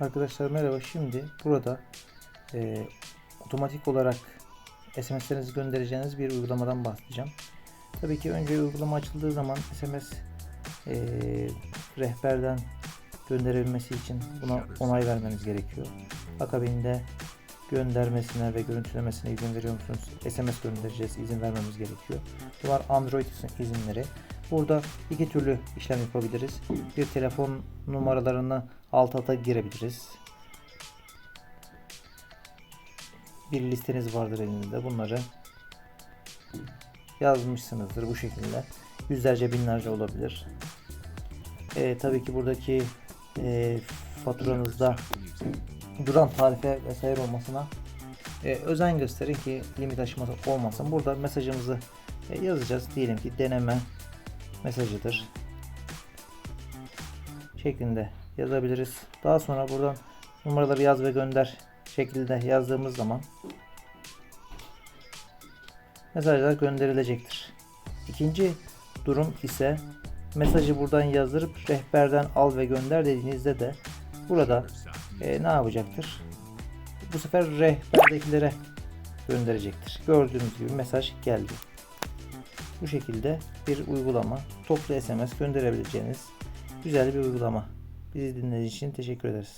Arkadaşlar merhaba. Şimdi burada e, otomatik olarak SMS'lerinizi göndereceğiniz bir uygulamadan bahsedeceğim. Tabii ki önce uygulama açıldığı zaman SMS e, rehberden gönderebilmesi için buna onay vermeniz gerekiyor. Akabinde göndermesine ve görüntülemesine izin veriyor musunuz? SMS göndereceğiz, izin vermemiz gerekiyor. Bunlar Android izinleri. Burada iki türlü işlem yapabiliriz. Bir telefon numaralarını alt alta girebiliriz. Bir listeniz vardır elinizde. Bunları yazmışsınızdır bu şekilde. Yüzlerce binlerce olabilir. E, tabii ki buradaki e, faturanızda duran tarife vesaire olmasına e, özen gösterin ki limit aşması olmasın. Burada mesajımızı e, yazacağız. Diyelim ki deneme mesajıdır şeklinde yazabiliriz. Daha sonra buradan numaraları yaz ve gönder şeklinde yazdığımız zaman mesajlar gönderilecektir. İkinci durum ise mesajı buradan yazdırıp rehberden al ve gönder dediğinizde de burada e, ne yapacaktır? Bu sefer rehberdekilere gönderecektir. Gördüğünüz gibi mesaj geldi. Bu şekilde bir uygulama, toplu SMS gönderebileceğiniz güzel bir uygulama. Bizi dinlediğiniz için teşekkür ederiz.